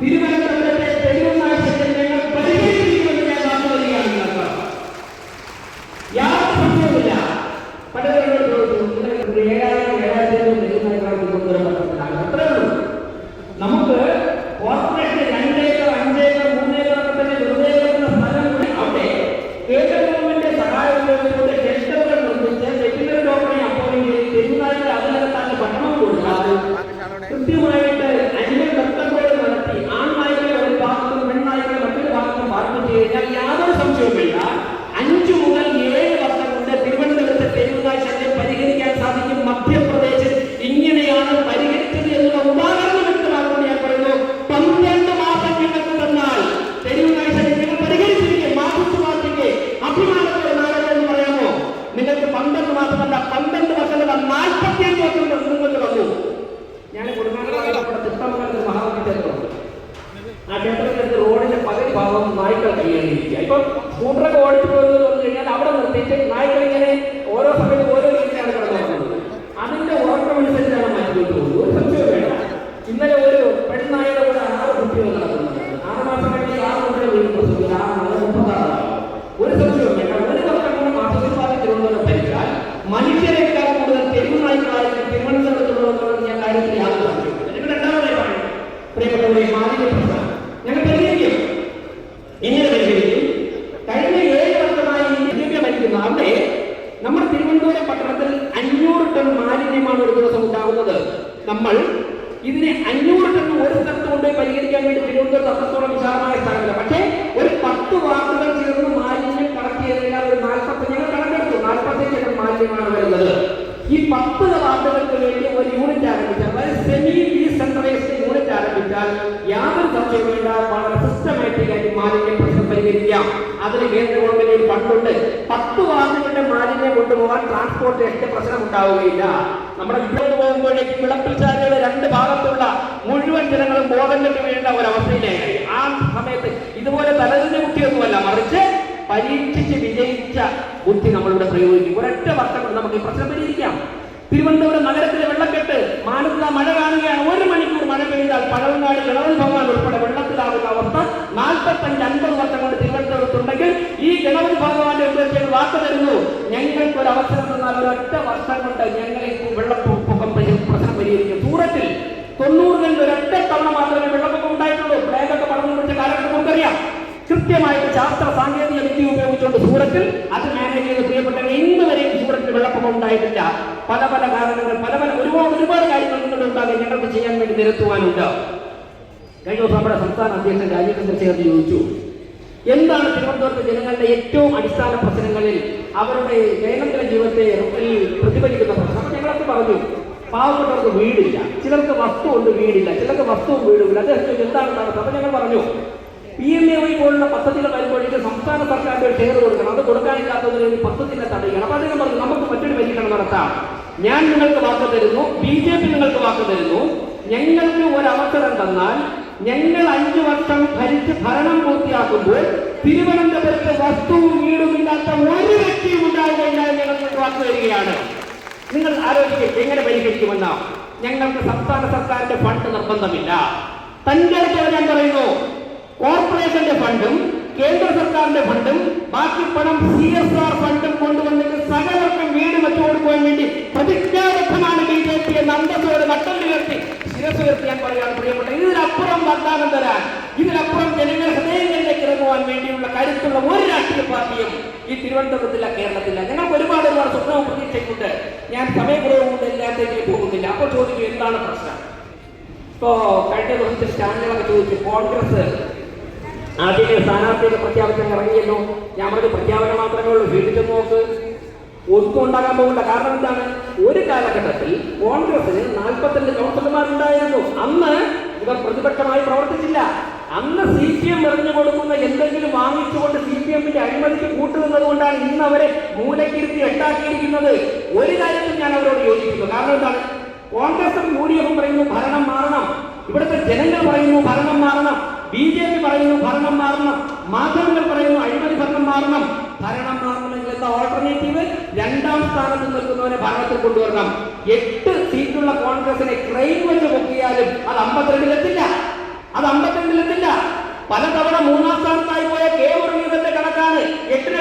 തിരുവനന്തപുരത്തെ തെരുവുനാശത്തെ ഞങ്ങൾ പരിഹരിക്കുമെന്ന് ഞാൻ നിങ്ങൾക്ക്. യാതൊരു സംശയവുമില്ല പലരോട് ചോദിച്ചു ഇപ്പൊ സ്കൂട്ടറൊക്കെ ഓടിച്ചു പോകുന്നത് പറഞ്ഞു കഴിഞ്ഞാൽ അവിടെ നിർത്തിയിട്ട് നായ്ക്കളിങ്ങനെ ഓരോ സമയത്ത് ഓരോ രീതിയിലാണ് കിടന്നുറങ്ങുന്നത് അതിന്റെ ഉറക്കമനുസരിച്ചാണ് മാറ്റിക്കൊണ്ട് പോകുന്നത് ഒരു സംശയം വേണ്ട ഇന്നലെ ഒരു പെൺനായയുടെ കൂടെ ആറ് കുട്ടികൾ നടക്കുന്നുണ്ട് ആറ് മാസം കഴിഞ്ഞ് ആറ് കുട്ടികൾ വീണ്ടും പ്രസവിക്കുന്നത് ആ നാളെ മുപ്പത്താറാണ് ഒരു സംശയവും വേണ്ട ഒരു വർഷം കൊണ്ട് മാസത്തിൽ തിരുവനന്തപുരം ഭരിച്ചാൽ മനുഷ്യരെക്കാൾ കൂടുതൽ തെരുവ് നായ്ക്കളായിരിക്കും തിരുവനന്തപുരത്തുള്ളതെന്നുള്ള ഞാൻ കാര്യത്തിൽ യാതൊരു സംശയവുമില്ല നിങ്ങൾ രണ്ടാമതായി പറയും പ്രിയപ്പെട്ടവരെ മാലിന്യ പ്രശ്നം ഞങ്ങൾ പരിഹരിക്കും എങ്ങനെ പരിഹരിക്കും കഴിഞ്ഞ ഏഴ് വർഷമായി ഇന്ത്യ ഭരിക്കുന്ന അവിടെ നമ്മുടെ തിരുവനന്തപുരം പട്ടണത്തിൽ അഞ്ഞൂറ് ടൺ മാലിന്യമാണ് ഒരു ദിവസം ഉണ്ടാകുന്നത് നമ്മൾ ഇതിനെ അഞ്ഞൂറ് ടൺ ഒരു സ്ഥലത്ത് കൊണ്ടുപോയി പരിഹരിക്കാൻ വേണ്ടി തിരുവനന്തപുരത്ത് അത്രത്തോളം വിശാലമായ സ്ഥലമില്ല പക്ഷേ ഒരു പത്ത് വാർഡുകൾ ചേർന്ന് മാലിന്യം കളക്ട് ചെയ്തതിനാൽ ഒരു നാൽപ്പത്തി ഞങ്ങൾ കണക്കെടുത്തു. നാൽപ്പത്തഞ്ച് ടൺ മാലിന്യമാണ് വരുന്നത്. ഈ പത്ത് വാർഡുകൾക്ക് വേണ്ടി ഒരു യൂണിറ്റ് ആരംഭിച്ചാൽ അതായത് സെമി ഡീസെൻട്രലൈസ്ഡ് യൂണിറ്റ് ആരംഭിച്ചാൽ യാതൊരു സംശയമില്ല വളരെ സിസ്റ്റമാറ്റിക് ആയിട്ട് മാലിന്യ പ്രശ്നം പരിഹരിക്കാം. അതിന് കേന്ദ്ര ഗവൺമെന്റിൽ ഫണ്ടുണ്ട്. പത്ത് വാർഡുകളുടെ മാലിന്യം പോകാൻ ട്രാൻസ്പോർട്ടേഷന്റെ പ്രശ്നം ഉണ്ടാവുകയില്ല നമ്മുടെ ഇവിടെ പോകുമ്പോഴേക്ക് വിളപ്പിൽ രണ്ട് ഭാഗത്തുള്ള മുഴുവൻ ജനങ്ങളും ബോധം വീഴേണ്ട ഒരു അവസ്ഥയിലായി ആ സമയത്ത് ഇതുപോലെ തലതിന്റെ കുട്ടിയൊന്നുമല്ല മറിച്ച് പരീക്ഷിച്ച് വിജയിച്ച ബുദ്ധി നമ്മളിവിടെ പ്രയോഗിക്കും. ഒരൊറ്റ വർഷം കൊണ്ട് നമുക്ക് ഈ പ്രശ്നം പരിഹരിക്കാം. തിരുവനന്തപുരം നഗരത്തിലെ വെള്ളക്കെട്ട് മാനസിക മഴ കാണുകയാണ്. ഒരു മണിക്കൂർ മഴ പെയ്താൽ പഴവങ്ങാടി ഗണപതി ഭഗവാൻ ഉൾപ്പെടെ വെള്ളത്തിലാകുന്ന അവസ്ഥ നാൽപ്പത്തഞ്ച് അൻപത് വർഷം കൊണ്ട് തിരുവനന്തപുരത്തുണ്ടെങ്കിൽ ഈ ഗണപതി ഭഗവാന്റെ ഉദ്ദേശങ്ങൾ വാക്ക് തരുന്നു. അവസരം ഒരൊറ്റ വർഷം കൊണ്ട് ഞങ്ങൾ ഈ വെള്ളപ്പൊക്കം പരി- പ്രശ്നം പരിഹരിക്കും. സൂറത്തിൽ തൊണ്ണൂറിൽ ഒരൊറ്റ തവണ മാത്രമേ വെള്ളപ്പൊക്കം ഉണ്ടായിട്ടുള്ളൂ. പ്ലേഗൊക്കെ പടർന്നു പിടിച്ച കാലഘട്ടം നമുക്കറിയാം. കൃത്യമായിട്ട് ശാസ്ത്ര സാങ്കേതിക വിദ്യ ഉപയോഗിച്ചുകൊണ്ട് സൂറത്തിൽ അത് മാനേജ് ചെയ്ത് പ്രിയപ്പെട്ട ഇന്ന് വരെയും സൂറത്തിൽ വെള്ളപ്പൊക്കം ഉണ്ടായിട്ടില്ല. പല പല കാരണങ്ങൾ പല പല ഒരുപാട് ഒരുപാട് കാര്യങ്ങൾ നിങ്ങളുണ്ടാകും ഞങ്ങൾക്ക് ചെയ്യാൻ വേണ്ടി നിരത്തുവാനുണ്ട്. കഴിഞ്ഞ ദിവസം നമ്മുടെ സംസ്ഥാന അധ്യക്ഷൻ രാജീവ് ചന്ദ്രശേഖർ ചോദിച്ചു എന്താണ് തിരുവനന്തപുരത്തെ ജനങ്ങളുടെ ഏറ്റവും അടിസ്ഥാന പ്രശ്നങ്ങളിൽ അവരുടെ ദൈനംദിന ജീവിതത്തെ പ്രതിഫലിക്കുന്ന പ്രശ്നം. ഞങ്ങളൊക്കെ പറഞ്ഞു പാവപ്പെട്ടവർക്ക് വീടില്ല. ചിലർക്ക് വസ്തു ഉണ്ട് വീടില്ല. ചിലർക്ക് വസ്തുവും വീടുമില്ല. അത് എന്താണ് നടത്തുന്നത് അപ്പൊ ഞങ്ങൾ പറഞ്ഞു പി എം എ വൈ പോലുള്ള പദ്ധതികൾ വരുമ്പോഴേക്കും സംസ്ഥാന സർക്കാരിന്റെ ഒരു ഷെയർ കൊടുക്കണം. അത് കൊടുക്കാനില്ലാത്തതിന് വേണ്ടി പദ്ധതിനെ തടയുകയാണ്. അപ്പൊ അദ്ദേഹം പറഞ്ഞു നമുക്ക് മറ്റൊരു പരീക്ഷണം നടത്താം. ഞാൻ നിങ്ങൾക്ക് വാക്ക് തരുന്നു ബി ജെ പി നിങ്ങൾക്ക് വാക്ക് തരുന്നു. ഞങ്ങൾക്ക് ഒരു അവസരം തന്നാൽ ഞങ്ങൾ അഞ്ചു വർഷം ഭരിച്ച് ഭരണം പൂർത്തിയാക്കുമ്പോൾ തിരുവനന്തപുരത്ത് വസ്തുവും വീടും വീടുമില്ലാത്ത ഒരു ഞങ്ങൾ വരികയാണ്. നിങ്ങൾ ആലോചിക്കുക എങ്ങനെ പരിഹരിക്കുമെന്ന. ഞങ്ങൾക്ക് സംസ്ഥാന സർക്കാരിന്റെ ഫണ്ട് നിർബന്ധമില്ല. തന്റെ അടുത്ത് ഞാൻ പറയുന്നു. കോർപ്പറേഷന്റെ ഫണ്ടും കേന്ദ്ര സർക്കാരിന്റെ ഫണ്ടും ബാക്കി പണം സി എസ് ആർ ഫണ്ടും കൊണ്ടുവന്നിട്ട് സകലർക്കും വീട് വെച്ചു കൊടുക്കുവാൻ വേണ്ടി പ്രതിജ്ഞാബദ്ധമാണ് ബി ജെ പി എന്ന അന്തസ്സോട് നട്ടല്ലുയർത്തി ശിരസ് ഉയർത്തി ഞാൻ പറയുകയാണ് പ്രിയപ്പെട്ട ഇതിനപ്പുറം വാഗ്ദാനം ജനങ്ങൾ ഇറങ്ങുവാൻ വേണ്ടിയുള്ള കരുത്തുള്ള ഒരു രാഷ്ട്രീയ പാർട്ടിയും ഈ തിരുവനന്തപുരത്തില്ല കേരളത്തില്ല. ഞങ്ങൾക്ക് ഒരുപാട് ഒരുപാട് സ്വപ്നവും പ്രതീക്ഷയുണ്ട് ഞാൻ സമയക്കുറവ് കൊണ്ട് എല്ലാത്തേക്കും പോകുന്നില്ല. അപ്പോൾ ചോദിക്കും എന്താണ് പ്രശ്നം? ഇപ്പോ കഴിഞ്ഞ ദിവസത്തെ സ്റ്റാൻഡുകളൊക്കെ ചോദിച്ചു കോൺഗ്രസ് ആദ്യമേ സ്ഥാനാർത്ഥിയുടെ പ്രഖ്യാപനം ഇറങ്ങിയല്ലോ. ഞാൻ പറഞ്ഞ പ്രഖ്യാപനം മാത്രമേ ഉള്ളൂ. വീട്ടിൽ നോക്ക്. ഒന്നും ഉണ്ടാകാൻ പോകില്ല കാരണം എന്താണ്? ഒരു കാലഘട്ടത്തിൽ കോൺഗ്രസിന് നാൽപ്പത്തിരണ്ട് കൗൺസിലർമാരുണ്ടായിരുന്നു. അന്ന് ഇവർ പ്രതിപക്ഷമായി പ്രവർത്തിച്ചില്ല. അന്ന് സി പി എം എറിഞ്ഞു കൊടുക്കുന്ന എന്തെങ്കിലും വാങ്ങിച്ചുകൊണ്ട് സി പി എമ്മിന്റെ അഴിമതിക്ക് കൂട്ടുനിന്നത് കൊണ്ടാണ് ഇന്ന് അവരെ മൂലക്കിരുത്തി എട്ടാക്കിയിരിക്കുന്നത് ഒരു കാര്യത്തിൽ ഞാൻ അവരോട് യോജിക്കുന്നു. കാരണം എന്താണ്? കോൺഗ്രസും യു ഡി എഫും പറയുന്നു ഭരണം മാറണം. ഇവിടുത്തെ ജനങ്ങൾ പറയുന്നു ഭരണം മാറണം. ബി ജെ പി പറയുന്നു ഭരണം മാറണം. മാധ്യമങ്ങൾ പറയുന്നു അഴിമതി ഭരണം മാറണം. ഭരണം മാറണമെങ്കിൽ എന്താ ഓൾട്ടർനേറ്റീവ് രണ്ടാം സ്ഥാനത്ത് നിൽക്കുന്നവനെ ഭരണത്തിൽ കൊണ്ടുവരണം. എട്ട് സീറ്റുള്ള കോൺഗ്രസിനെ ക്രൈം വെച്ച് പൊക്കിയാലും അത് അമ്പത്തിരണ്ടിലെത്തില്ല. അത് പലതവണ മൂന്നാം സ്ഥാനത്തായി പോയ കെ മുരളീധരന്റെ കണക്കാണ്. എട്ടിന്